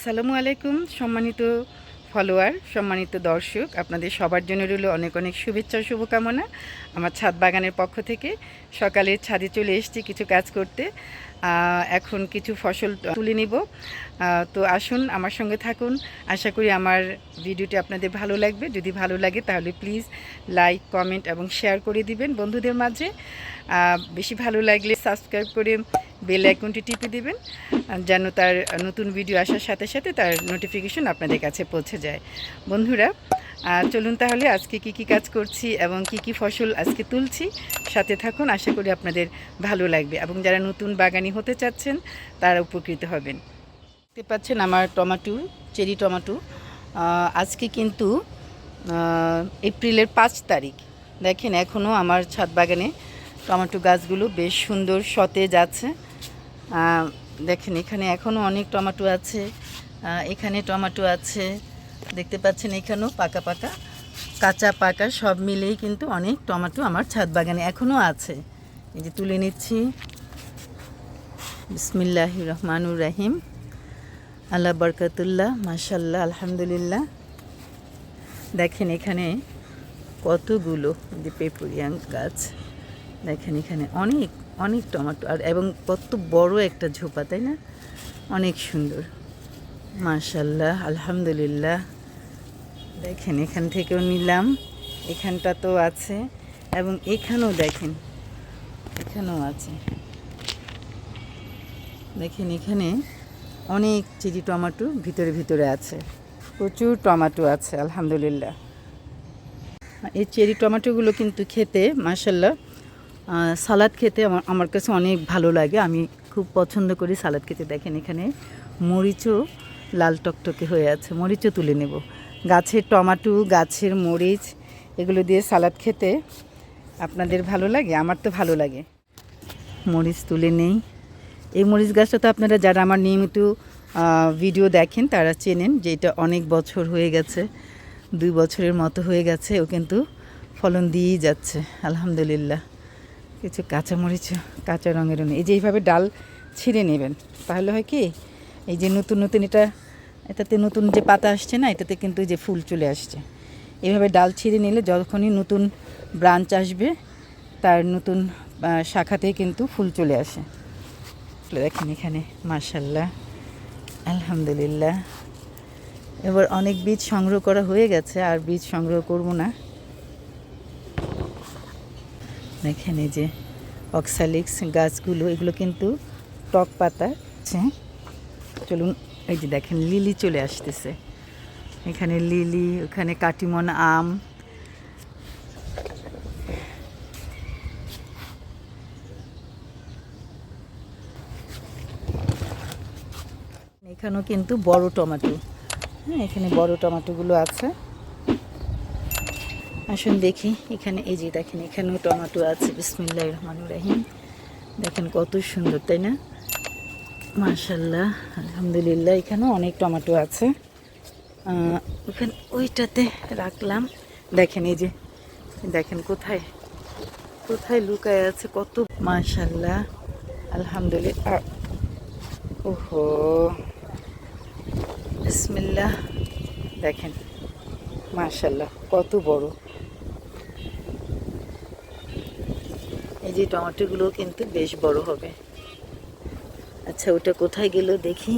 আসসালামু আলাইকুম, সম্মানিত ফলোয়ার সম্মানিত দর্শক, আপনাদের সবার জন্য রইল অনেক অনেক শুভেচ্ছা শুভকামনা আমার ছাদ বাগানের পক্ষ থেকে। সকালে ছাদে চলে এসেছি কিছু কাজ করতে। এখন কিছু ফসল তুলে নিব। তো আসুন আমার সঙ্গে থাকুন। আশা করি আমার ভিডিওটি আপনাদের ভালো লাগবে। যদি ভালো লাগে তাহলে প্লিজ লাইক কমেন্ট এবং শেয়ার করে দিবেন বন্ধুদের মাঝে। বেশি ভালো লাগলে সাবস্ক্রাইব করে বেল আইকনটি টিপে দিবেন, যেন তার নতুন ভিডিও আসার সাথে সাথে তার নোটিফিকেশন আপনাদের কাছে পৌঁছে যায়। বন্ধুরা চলুন তাহলে আজকে কি কি কাজ করছি এবং কি কি ফসল আজকে তুলছি, সাথে থাকুন, আশা করি আপনাদের ভালো লাগবে এবং যারা নতুন বাগানি হতে চাচ্ছেন, তারা উপকৃত হবেন। দেখতে পাচ্ছেন আমার টমাটো, চেরি টমাটো আজকে কিন্তু এপ্রিলের পাঁচ তারিখ। দেখেন এখনও আমার ছাদ বাগানে টমেটো গাছগুলো বেশ সুন্দর সতেজ আছে। দেখেন, এখানে এখনও অনেক টমেটো আছে। এখানে টমেটো আছে। দেখতে পাচ্ছেন, এখানেও পাকা পাকা, কাঁচা পাকা, সব মিলেই কিন্তু অনেক টমেটো আমার ছাদ বাগানে এখনও আছে। এই যে তুলে নিচ্ছি। বিসমিল্লাহ রহমানুর রাহিম। আল্লাহ বরকাতুল্লাহ মাশাল্লাহ আলহামদুলিল্লাহ। দেখেন, এখানে কতগুলো যে পেপুরিয়াং গাছ। দেখেন, এখানে অনেক অনেক টমেটো, আর এবং কত বড় একটা ঝোপা, তাই না? অনেক সুন্দর। মাশাল্লাহ আলহামদুলিল্লাহ। দেখেন, এখান থেকেও নিলাম। এখানটা তো আছে। এবং এখানেও দেখেন, এখানেও আছে। দেখেন, এখানে অনেক চিরি টমাটো ভিতরে ভিতরে আছে। প্রচুর টমাটো আছে, আলহামদুলিল্লাহ। এই চেরি টমেটোগুলো কিন্তু খেতে মাসাল্লাহ সালাদ খেতে আমার আমার কাছে অনেক ভালো লাগে। আমি খুব পছন্দ করি সালাদ খেতে। দেখেন এখানে মরিচও লাল টকটকে হয়ে আছে। মরিচও তুলে নেব। গাছের টমাটো, গাছের মরিচ, এগুলো দিয়ে সালাদ খেতে আপনাদের ভালো লাগে? আমার তো ভালো লাগে। মরিচ তুলে নেই। এই মরিচ গাছটা তো আপনারা যারা আমার নিয়মিত ভিডিও দেখেন, তারা চেনেন যে এটা অনেক বছর হয়ে গেছে। দুই বছরের মতো হয়ে গেছে। ও কিন্তু ফলন দিয়েই যাচ্ছে। আলহামদুলিল্লাহ। কিছু কাঁচা মরিচ কাঁচা রঙেরও নেই এই যে এইভাবে ডাল ছিঁড়ে নেবেন, তাহলে হয় কি, এই যে নতুন নতুন এটা, এটাতে নতুন যে পাতা আসছে না, এটাতে কিন্তু যে ফুল চলে আসছে। এইভাবে ডাল ছিঁড়ে নিলে যখনই নতুন ব্রাঞ্চ আসবে, তার নতুন শাখাতে কিন্তু ফুল চলে আসে। দেখেন এখানে মার্শাল্লাহ আলহামদুলিল্লাহ। এবার অনেক বীজ সংগ্রহ করা হয়ে গেছে, আর বীজ সংগ্রহ করব না। দেখেন এই যে অক্সালিক্স, গাছগুলো, এগুলো কিন্তু টক পাতা আছে চলুন, এই যে দেখেন, লিলি চলে আসতেছে। এখানে লিলি, ওখানে কাটিমন আম। এখানেও কিন্তু বড় টমেটো হ্যাঁ? এখানে বড় টমেটোগুলো আছে। আসুন দেখি, এখানে এই যে দেখেন, এখানেও টমেটো আছে বিসমিল্লাহ রহমান রাহিম। দেখেন কত সুন্দর, তাই না? মার্শাল্লাহ আলহামদুলিল্লাহ, এখানেও অনেক টমেটো আছে। ওখানে ওইটাতে রাখলাম। দেখেন এই যে, দেখেন কোথায় কোথায় লুকায় আছে, কত মার্শাল্লাহ আলহামদুলিল্লাহ। ওহো, বিসমিল্লাহ, দেখেন মার্শাল্লাহ কত বড়। এই যে টমেটোগুলো কিন্তু বেশ বড় হবে। আচ্ছা ওটা কোথায় গেল দেখি।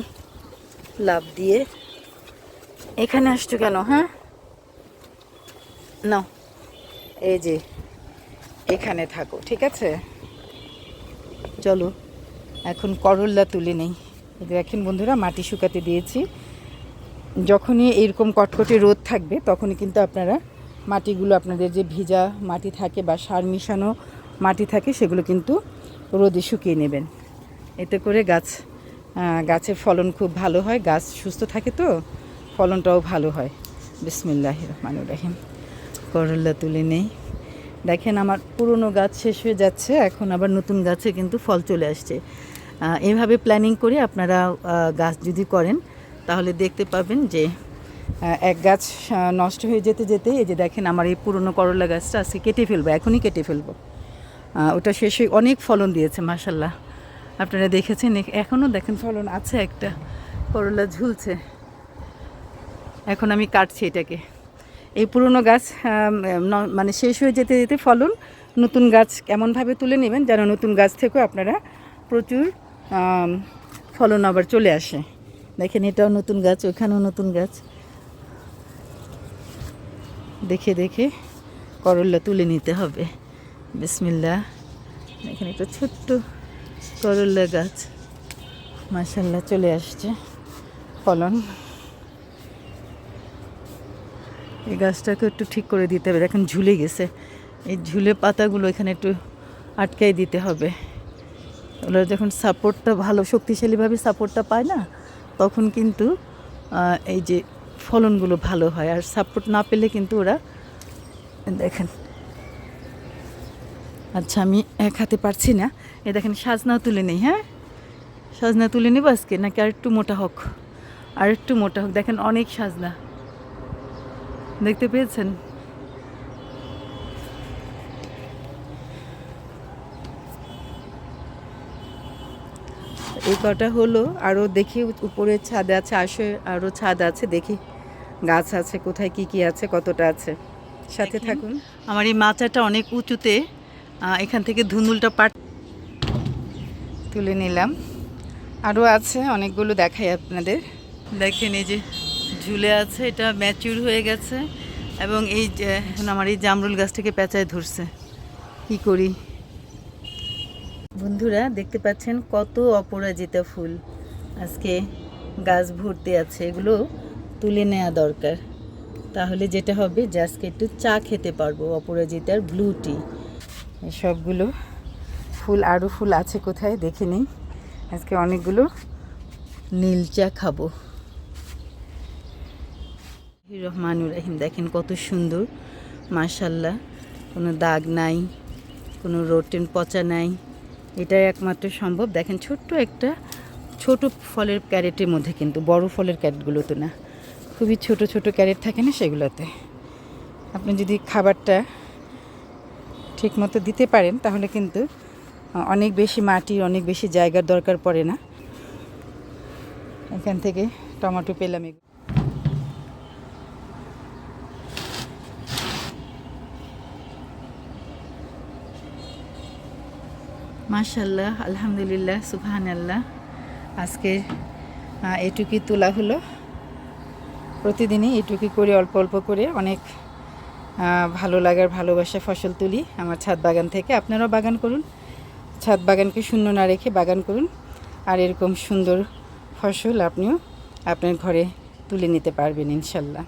লাভ দিয়ে। এখানে আসছো কেন হ্যাঁ? নাও, এই যে, এখানে থাকো, ঠিক আছে? চলো, এখন করল্লা তুলে নেই। দেখেন বন্ধুরা, মাটি শুকাতে দিয়েছি। যখনই এরকম কটকটে রোদ থাকবে, তখনই কিন্তু আপনারা মাটিগুলো, আপনাদের যে ভিজা মাটি থাকে বা সার মিশানো মাটি থাকে সেগুলো কিন্তু রোদে শুকিয়ে নেবেন। এতে করে গাছ গাছের ফলন খুব ভালো হয়, গাছ সুস্থ থাকে তো, ফলনটাও ভালো হয়। বিসমিল্লাহ রহমান রাহিম। করল্লা তুলে নেই। দেখেন আমার পুরনো গাছ শেষ হয়ে যাচ্ছে, এখন আবার নতুন গাছে কিন্তু ফল চলে আসছে। এভাবে প্ল্যানিং করে আপনারা গাছ যদি করেন, তাহলে দেখতে পাবেন যে এক গাছ নষ্ট হয়ে যেতে যেতে এই যে দেখেন আমার এই পুরনো করলা গাছটা আজকে কেটে ফেলব, এখনই কেটে ফেলব। ওটা শেষ হয়ে অনেক ফলন দিয়েছে মাসাল্লাহ আপনারা দেখেছেন এখনও দেখেন ফলন আছে একটা, করলা ঝুলছে। এখন আমি কাটছি এটাকে। এই পুরনো গাছ মানে শেষ হয়ে যেতে যেতে ফলন নতুন গাছ কেমনভাবে তুলে নেবেন যেন নতুন গাছ থেকেও আপনারা প্রচুর ফলন আবার চলে আসে। দেখেন, এটাও নতুন গাছ ওইখানেও নতুন গাছ। দেখে দেখে করল্লা তুলে নিতে হবে। বিসমিল্লা এখানে একটা ছোট্ট করল্লা গাছ মাসাল্লাহ চলে আসছে, ফলন। এই গাছটাকে একটু ঠিক করে দিতে হবে। এখন ঝুলে গেছে। এই ঝুলে পাতাগুলো এখানে একটু আটকাই দিতে হবে। ওরা যখন সাপোর্টটা ভালো, শক্তিশালীভাবে সাপোর্টটা পায় না, তখন কিন্তু এই যে ফলনগুলো ভালো হয়। আর সাপোর্ট না পেলে কিন্তু ওরা, দেখেন আচ্ছা আমি এক হাতে পারছি না। এ দেখেন সাজনাও তুলে নেই হ্যাঁ? সাজনা তুলে নেব আজকে? নাকি আর একটু মোটা হোক? আর একটু মোটা হোক। দেখেন অনেক সাজনা। দেখতে পেয়েছেন? এই কটা হলো আরও দেখি উপরে ছাদ আছে আসে আরও ছাদ আছে দেখি গাছ আছে কোথায় কি কি আছে কতটা আছে। সাথে থাকুন। আমার এই মাচাটা অনেক উঁচুতে এখান থেকে ধুন্দুলটা পাট তুলে নিলাম। আরও আছে অনেকগুলো দেখাই আপনাদের। দেখেন এই যে ঝুলে আছে, এটা ম্যাচিউর হয়ে গেছে এবং এই যে আমার এই জামরুল গাছটাকে পেঁচায় ধরছে। কি করি? বন্ধুরা, দেখতে পাচ্ছেন কত অপরাজিতা ফুল। আজকে গাছ ভর্তি আছে, এগুলো তুলে নেওয়া দরকার। তাহলে যেটা হবে যে, আজকে একটু চা খেতে পারব অপরাজিতার ব্লু টি সবগুলো ফুল আরও ফুল আছে কোথায় দেখে নিই। আজকে অনেকগুলো নীল চা খাব। রহমানুর রাহিম, দেখেন কত সুন্দর। মাশাল্লাহ কোনো দাগ নাই, কোনো রোটেন পচা নাই। এটাই একমাত্র সম্ভব। দেখেন ছোট্ট একটা, ছোট ফলের ক্যারেটের মধ্যে কিন্তু, বড় ফলের ক্যারেটগুলো তো না। খুবই ছোট ছোট ক্যারেট থাকে না সেগুলোতে। আপনি যদি খাবারটা ঠিক মতো দিতে পারেন তাহলে কিন্তু অনেক বেশি মাটির অনেক বেশি জায়গার দরকার পড়ে না এখান থেকে টমেটো পেলাম এগুলো। মাশাল্লাহ আলহামদুলিল্লাহ সুবহান আল্লাহ আজকে আহ, এটুকুই তোলা হলো প্রতিদিনই এটুকুই করে অল্প অল্প করে অনেক ভালো লাগার ভালোবাসা ফসল তুলি আমার ছাদ বাগান থেকে। আপনারাও বাগান করুন। ছাদ বাগানকে শূন্য না রেখে বাগান করুন। আর এরকম সুন্দর ফসল আপনিও আপনার ঘরে তুলে নিতে পারবেন ইনশাল্লাহ।